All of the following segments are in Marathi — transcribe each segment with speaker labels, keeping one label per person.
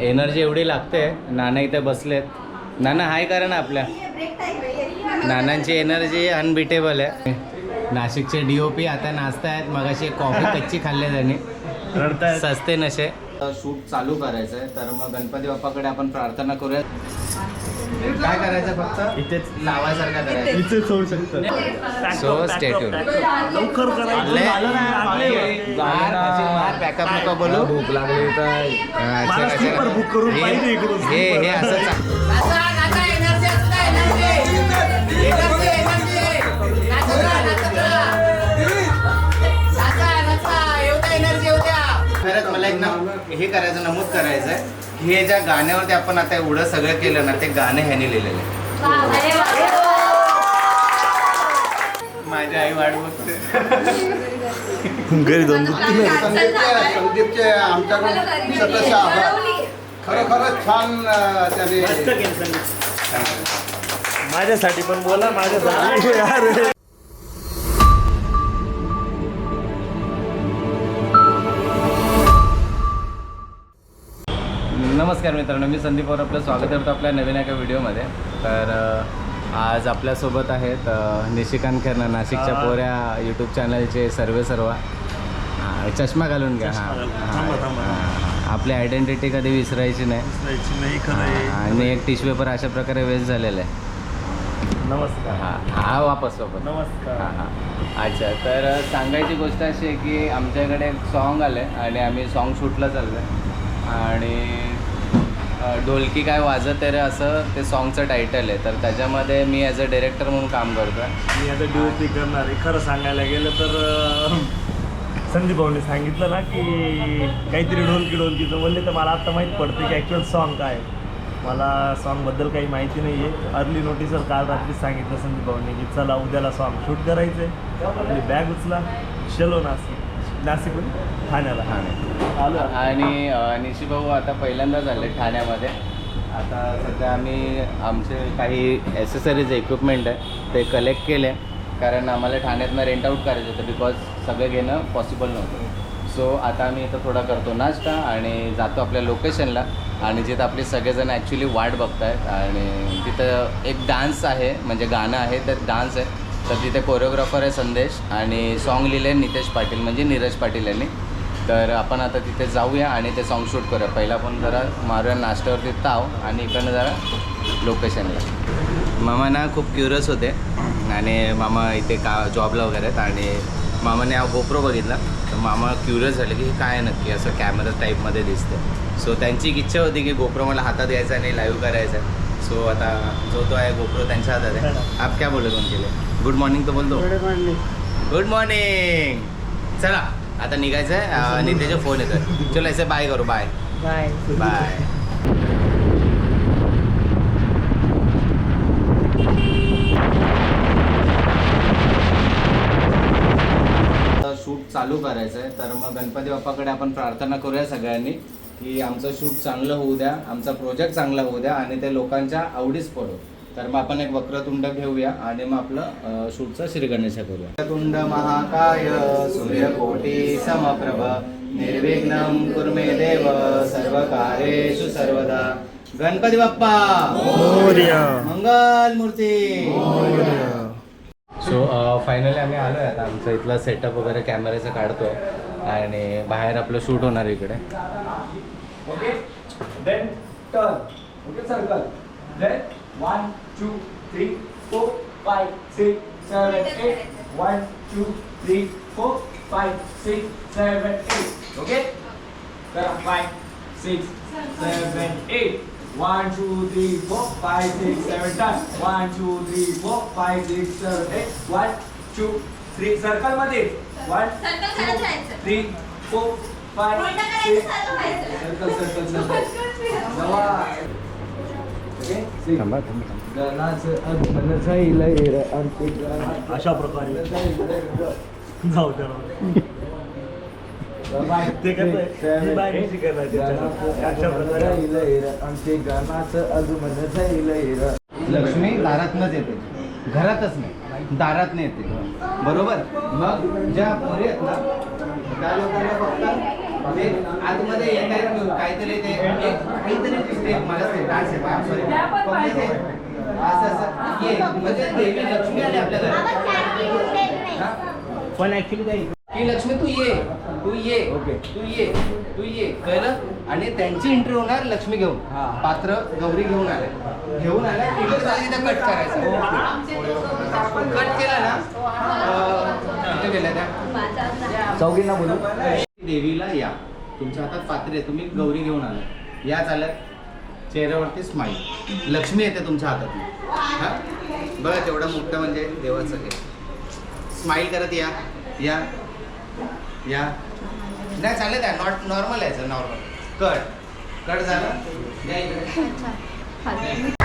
Speaker 1: एनर्जी एवढी लागते. नाना इथे बसलेत. नाना हाय करा ना आपल्या. नानांची एनर्जी अनबिटेबल आहे. नाशिकचे डी ओ पी आता नाचतायत. मगाशी एक कॉफी कच्ची खाल्ली त्यांनी. सस्ते नशे. शूट चालू करायचं आहे तर मग गणपती बाप्पाकडे आपण प्रार्थना करूया. काय करायचं फक्त?
Speaker 2: इथेच.
Speaker 1: लावायसारखं करायचं.
Speaker 2: शकतं.
Speaker 1: So, stay tuned.
Speaker 2: लवकर
Speaker 1: backup नको बोलू.
Speaker 3: भूक लागली तर
Speaker 1: हा,
Speaker 2: मला book करून
Speaker 1: हे-
Speaker 2: पाहिजे इकडून
Speaker 1: हे हे. असं खरंच मला एक ना हे करायचं नमूद करायचं आहे हे ज्या गाण्यावरती आपण आता एवढं सगळं केलं ना ते गाणं ह्याने लिहिलेलं आहे. माझी आई वाट बघते.
Speaker 2: घरी जाऊन.
Speaker 4: संदीपचे आमच्याकडून सदस्य आभार. खरं खरंच छान त्याने.
Speaker 2: माझ्यासाठी पण बोला माझ्यासाठी अरे
Speaker 1: नमस्कार मित्रांनो मी संदीप और आपलं स्वागत करतो आपल्या नवीन एका व्हिडिओमध्ये. तर आज आपल्यासोबत आहेत निशिकांत खैरना नाशिकच्या. पोऱ्या यूट्यूब चॅनलचे सर्वे सर्व. चष्मा घालून घ्या. हां. आपली आयडेंटिटी कधी विसरायची नाही. आणि एक टिश्यू पेपर अशा प्रकारे वेस्ट झालेला आहे.
Speaker 2: नमस्कार.
Speaker 1: हा हा वापस वापस.
Speaker 2: नमस्कार.
Speaker 1: हां हां. अच्छा तर सांगायची गोष्ट अशी आहे की आमच्याकडे एक सॉन्ग आलं आहे आणि आम्ही सॉन्ग शूटला चाललो आहे आणि ढोलकी काय वाजत आहे रे असं ते सॉन्गचं टायटल आहे. तर त्याच्यामध्ये मी ॲज अ डिरेक्टर म्हणून काम करतो आहे
Speaker 2: मी आता ड्युटी करणार आहे. खरं सांगायला गेलं तर संदीप भाऊने सांगितलं ना की काहीतरी ढोलकी ढोलकीचं बोलले तर मला आता माहीत पडते की ॲक्च्युअल सॉन्ग काय आहे. मला सॉन्गबद्दल काही माहिती नाही आहे अर्ली नोटीसवर काल रात्रीच सांगितलं संदीप भाऊने की चला उद्याला सॉन्ग शूट करायचं आहे आपली बॅग उचला. चलो नाशिक नाशिकहून ठाण्याला. आलो
Speaker 1: आणि निशी भाऊ आता पहिल्यांदाच आले ठाण्यामध्ये. आता सध्या आम्ही आमचे काही ॲसेसरीज इक्विपमेंट आहे ते कलेक्ट केले. कारण आम्हाला ठाण्यातनं रेंट आऊट करायचं होतं बिकॉज सगळं घेणं पॉसिबल नव्हतं. सो आता आम्ही इथं थोडा करतो नाश्ता आणि जातो आपल्या लोकेशनला आणि जिथं आपले सगळेजण ॲक्च्युली वाट बघत आहेत आणि तिथं एक डान्स आहे म्हणजे गाणं आहे तर डान्स आहे. तर तिथे कोरिओग्राफर आहे संदेश आणि सॉन्ग लिहिले नितेश पाटील म्हणजे नीरज पाटील यांनी. तर आपण आता तिथे जाऊया आणि ते सॉन्ग शूट करूया. पहिला पण जरा मारूया नाश्त्यावरती ताव आणि इकडनं जरा लोकेशनला मामा ना खूप क्युरियस होते आणि मामा इथे का जॉबला वगैरे आहेत आणि मामाने हा गोप्रो बघितला. तर मामा क्युरियस झाले की काय नक्की असं कॅमेरा टाईपमध्ये दिसतं सो त्यांची इच्छा होती की गोप्रो मला हातात घ्यायचा आणि लाईव्ह करायचा सो आता जो तो आहे गोप्रो त्यांच्या हातात आहे. आप क्या बोले तुम केले गुड मॉर्निंग तो बोलतो. गुड मॉर्निंग चला आता निघायचं आहे नितेचे फोन येतोय. चलो ऐसे बाय करू बाय
Speaker 5: बाय
Speaker 1: बाय शूट चालू करायचं आहे तर मग गणपती बाप्पाकडे आपण प्रार्थना करूया सगळ्यांनी की आमचं शूट चांगलं होऊ द्या आमचा प्रोजेक्ट चांगला होऊ द्या आणि ते लोकांच्या आवडीस पडो. तर मग आपण एक वक्रतुंड घेऊया आणि मग आपलं शूटचं श्रीगणेश करूया. वक्रतुंड महाकाय सूर्यकोटी समप्रभ निर्विघ्नं कुर्मे देव सर्व कार्येषु सर्वदा. गणपती बाप्पा
Speaker 2: मोरया.
Speaker 1: मंगल मूर्ती सो फायनली आम्ही आलो आहे आता. आमचं इथला सेटअप वगैरे कॅमेऱ्याचं काढतोय. आणि बाहेर आपलं शूट होणार इकडे.
Speaker 3: Okay then turn okay circle then One two three four five six seven eight one two three four five six seven eight okay करा five six seven eight one two three four five six seven turn one two three four five six seven eight one two three circle मध्ये वन
Speaker 6: Circle करत राहायचं.
Speaker 3: थ्री फोर फाइव
Speaker 6: उलटं करायचं,
Speaker 1: थांबा थांबा
Speaker 2: अशा प्रकारे जाऊ त्याला ते
Speaker 1: लक्ष्मी दारातनच येते. घरातच नाही दारातनं येते. बरोबर? मग ज्या पोरी आहेत ना त्या लोकांना फक्त ते आतमध्ये येत आहेत काहीतरी ते एक काहीतरी स्टेप मला ते डान्स आहे असं असं. ये म्हणजे देवी लक्ष्मी आली आपल्या घरात? पण ऍक्च्युली की लक्ष्मी तू ये. तू ये. ओके तू ये. तू ये. कळलं? आणि त्यांची एंट्री होणार लक्ष्मी घेऊन. पात्र गौरी घेऊन आले. घेऊन आल्या जाऊन तिथं कट करायचं. कट केला ना तिथे गेल्या त्या.
Speaker 3: चौघींना बोलू.
Speaker 1: देवीला या. तुमच्या हातात पात्र आहे. तुम्ही गौरी घेऊन आला या चालत चेहऱ्यावरती स्माईल लक्ष्मी येते तुमच्या हातात हा? बघा तेवढं मोठं म्हणजे देवाचं हे. स्माईल करत या. या. या. नाही चालेल आहे. नॉट नॉर्मल आहे नॉर्मल कट कट झालं? या इकडे.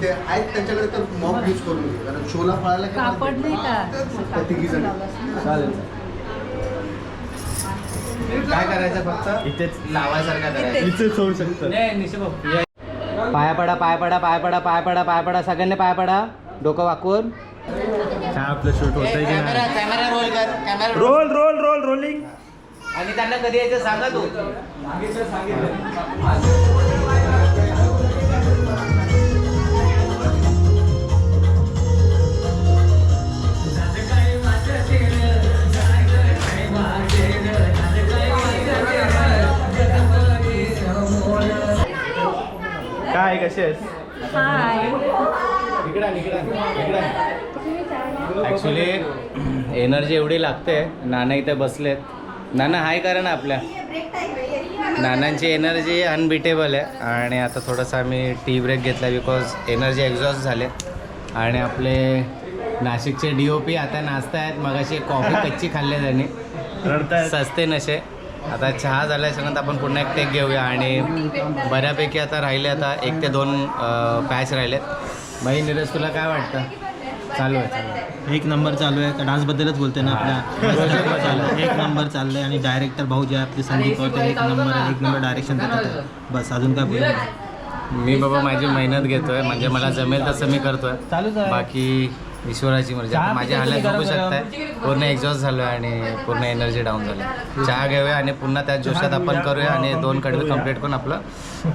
Speaker 4: ते आहेत त्यांच्याकडे तर मॉक यूज करून घे कारण शोला पळायला काय
Speaker 6: कापड नाही का
Speaker 4: त्या तिघीजणी.
Speaker 3: चालेल.
Speaker 1: काय करायचं फक्त?
Speaker 2: इथेच.
Speaker 1: लावायसारखं करायचं.
Speaker 2: इथेच. होऊ शकतं.
Speaker 1: नाही निशा पाया पडा पाय पडा पाय पडा पाय पडा पाय पडा. सगळ्यांनी पाय पडा. डोकं वाकून.
Speaker 2: काय आपलं शूट होतंय की
Speaker 1: कॅमेरा
Speaker 2: नाही?
Speaker 1: कॅमेरा रोल कर. Camera
Speaker 2: roll roll roll rolling
Speaker 1: आणि त्यांना कधी यायचं सांगा तू.
Speaker 2: काय कसे आहेस?
Speaker 1: ॲक्च्युली एनर्जी एवढी लागते. नाना इथे बसलेत. नाना हाय करा ना आपल्या. नानांची एनर्जी अनबिटेबल आहे. आणि आता थोडंसं आम्ही टी ब्रेक घेतला बिकॉज एनर्जी एक्झॉस्ट झाले. आणि आपले नाशिकचे डी ओ पी आता नाचतायत मगाशी कॉफी कच्ची खाल्ली त्यांनी.
Speaker 2: रडतायत.
Speaker 1: सस्ते नशे. आता चहा झाल्याच्यानंतर आपण पुन्हा एक टेक घेऊया आणि बऱ्यापैकी आता राहिले आता एक ते दोन पॅच राहिलेत बाई निरज तुला काय वाटतं चालू आहे चालू आहे
Speaker 5: एक नंबर चालू आहे डान्सबद्दलच बोलते ना आपल्या चालू आहे. एक नंबर चाललंय आणि डायरेक्टर भाऊ जे आहे आपले संदीप पवार ते एक नंबर आहे एक नंबर डायरेक्शन देतात आहे. बस अजून काय बोलू
Speaker 1: मी बाबा माझी मेहनत घेतोय म्हणजे मला जमेल तसं मी करतोय
Speaker 5: आहे.
Speaker 1: बाकी ईश्वराची मर्जी आता माझी हालत बघू शकताय. पूर्ण एक्झॉस्ट झालो आणि पूर्ण एनर्जी डाऊन झाली चहा घेऊया आणि पुन्हा त्या जोशात आपण करूया आणि दोन कडवे कंप्लीट करून आपलं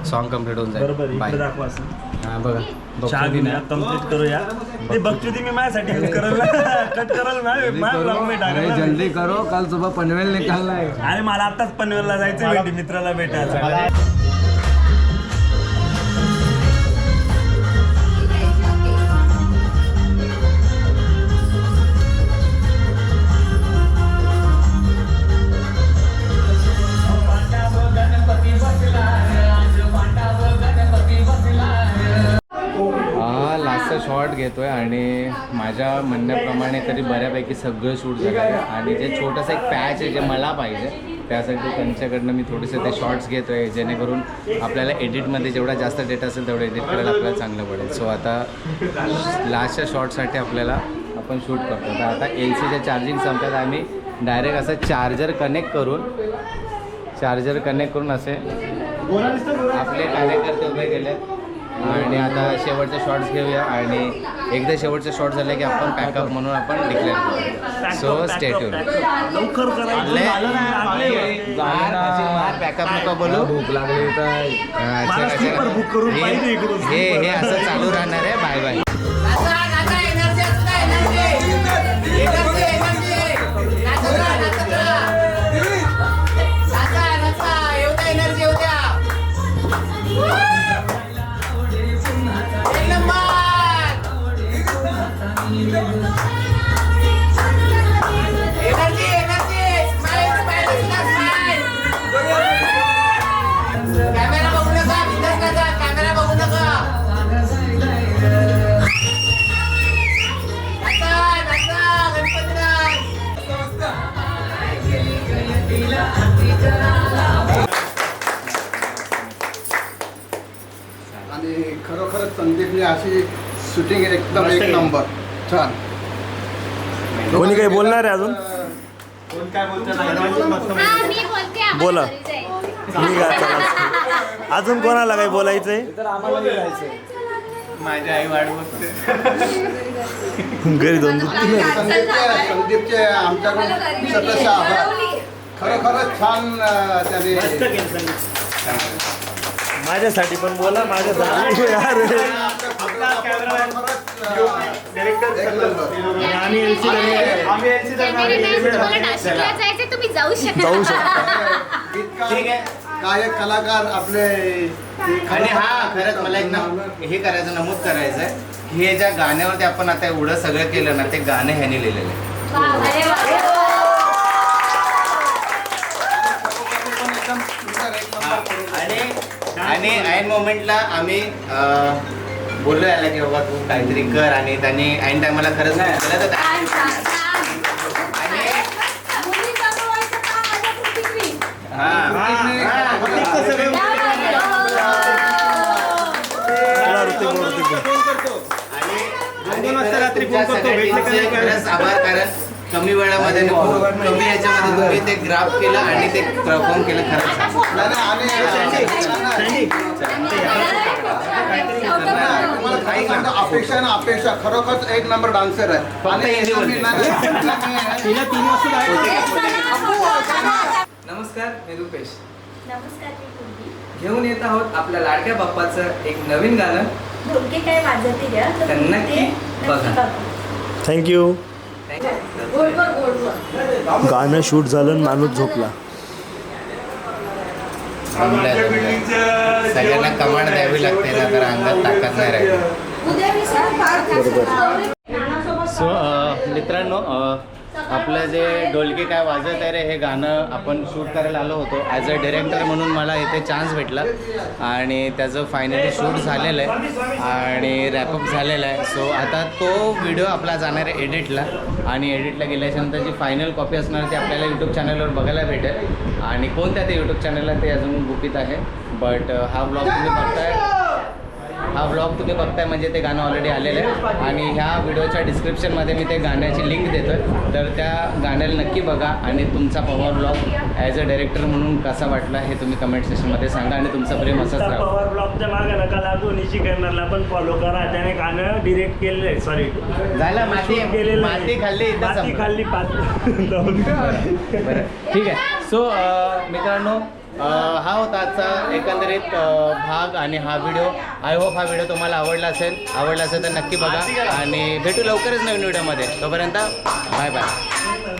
Speaker 1: सॉन्ग कंप्लीट होऊन जाईल. बाय
Speaker 2: दाखवा असं.
Speaker 1: हा बघा.
Speaker 2: चहा
Speaker 1: बघतो
Speaker 2: घेऊया
Speaker 1: मी.
Speaker 2: कंप्लीट करूया. ते बघतो ती मी माझ्यासाठी करल कट करल ना. माझ्या.
Speaker 3: जल्दी करो. कल सुबह पनवेल निकालना है
Speaker 2: अरे मला आताच पनवेलला जायचं मित्राला भेटायला.
Speaker 1: हा लास्टचा शॉट घेतोय आणि माझ्या म्हणण्याप्रमाणे तरी बऱ्यापैकी सगळं शूट झालं आहे. आणि जे छोटंसं एक पॅच आहे जे मला पाहिजे त्यासाठी त्यांच्याकडनं मी थोडेसे ते शॉर्ट्स घेतोय जेणेकरून आपल्याला एडिटमध्ये जेवढा जास्त डेटा असेल तेवढं एडिट करायला आपल्याला चांगलं पडेल. सो आता लास्टच्या शॉर्टसाठी आपल्याला आपण शूट करतो. तर आता एल सीच्या चार्जिंग संपतात. आम्ही डायरेक्ट असं चार्जर कनेक्ट करून चार्जर कनेक्ट करून असे आपले कार्यकर्ते उभे केले आणि आता शेवटचे शॉर्ट्स घेऊया आणि एकदा शेवटचे शॉर्ट झाले की आपण पॅकअप म्हणून आपण डिक्लेअर करू. सो स्टेट्यून
Speaker 2: लवकर
Speaker 1: पॅकअप नको बोलू.
Speaker 3: भूक लागली तर
Speaker 1: हे-. हे हे असं चालू राहणार आहे. बाय बाय
Speaker 4: अशी शूटिंग एकदम एक. नंबर छान.
Speaker 2: कोणी काही बोलणार आहे अजून?
Speaker 6: हा मी बोलते आम्हाला
Speaker 2: बोला. मी काय चला अजून कोणाला काही बोलायचंय?
Speaker 3: तर आम्हाला नाही जायचं
Speaker 1: माझी आई वाट बघते
Speaker 2: घरी पिलं.
Speaker 4: संदीपचे आमच्याकडून सदस्य आभार. खरं खरंच छान त्याने.
Speaker 2: माझ्यासाठी पण बोला माझ्यासाठी यार आम्ही LC
Speaker 6: जायचं तुम्ही जाऊ शकता
Speaker 2: जाऊ शकतो.
Speaker 1: ठीक आहे.
Speaker 4: गायक कलाकार आपले
Speaker 1: आणि हा खरंच मला एक ना हे करायचं नमूद करायचं आहे की हे ज्या गाण्यावरती आपण आता एवढं सगळं केलं ना ते गाणं ह्याने लिहिलेलं आहे.
Speaker 6: अरे वा.
Speaker 4: एकदम सुंदर एक नंबर करून
Speaker 1: आणि आणि ऐन मोमेंटला आम्ही बोललो याला की बाबा तू काहीतरी कर आणि त्यांनी ऐन टायमाला खरंच केलं तर. आणि. हा, हा, आभार कारण कमी वेळामध्ये आणि खूप कमी याच्यामध्ये तुम्ही ते ग्राफ केलं आणि ते परफॉर्म केलं खरंच
Speaker 4: सांगतो. अपेक्षा ना अपेक्षा. खरोखर एक नंबर डान्सर आहे.
Speaker 3: नमस्कार मी रुपेश.
Speaker 6: नमस्कार मी कुंडी.
Speaker 3: घेऊन येत आहोत आपल्या लाडक्या बाप्पाचं एक नवीन गाणं.
Speaker 6: काय वाजवते
Speaker 3: नक्की बघा.
Speaker 2: थँक्यू गाणं शूट झालं आणि माणूस झोपला.
Speaker 1: सगळ्यांना कमांड द्यावी लागते ना तर अंगात ताकद नाही राहिली.
Speaker 6: सर
Speaker 1: सो मित्रांनो अ, आपलं जे ढोलकी काय वाजत आहे रे हे गाणं आपण शूट करायला आलो होतो. ॲज अ डिरेक्टर म्हणून मला इथे चान्स भेटला. आणि त्याचं फायनली शूट झालेलं आहे. आणि रॅपअप झालेलं आहे. सो आता तो व्हिडिओ आपला जाणार आहे एडिटला आणि एडिटला गेल्याच्यानंतर जी फायनल कॉपी असणार ती आपल्याला यूट्यूब चॅनलवर बघायला भेटेल. आणि कोणत्या ते यूट्यूब चॅनलला ते अजून गुपित आहे. बट हा ब्लॉग तुम्ही बघताय. हा व्लॉग तुम्ही बघताय म्हणजे ते गाणं ऑलरेडी आलेलं आहे आणि ह्या व्हिडिओच्या डिस्क्रिप्शनमध्ये मी ते गाण्याची लिंक देतो तर त्या गाण्याला नक्की बघा आणि तुमचा Pawar blog as a director म्हणून कसा वाटला हे तुम्ही कमेंट सेक्शनमध्ये सांगा आणि तुमचं प्रेम असंच राहा
Speaker 2: पॉवर ब्लॉकच्या मागे नका लागू निशी करणारला पण फॉलो करा त्याने गाणं डिरेक्ट केलेलं सॉरी
Speaker 1: झालं माती
Speaker 2: केलेलं आहे.
Speaker 1: माती खाल्ली इथं
Speaker 2: माती
Speaker 1: संपलं.
Speaker 2: खाल्ली पाच
Speaker 1: बरं. ठीक आहे सो मित्रांनो हा होता आजचा एकंदरीत भाग आणि हा व्हिडिओ. आय होप हा व्हिडिओ तुम्हाला आवडला असेल. आवडला असेल तर नक्की बघा. आणि भेटू लवकरच नवीन व्हिडिओमध्ये. तोपर्यंत बाय बाय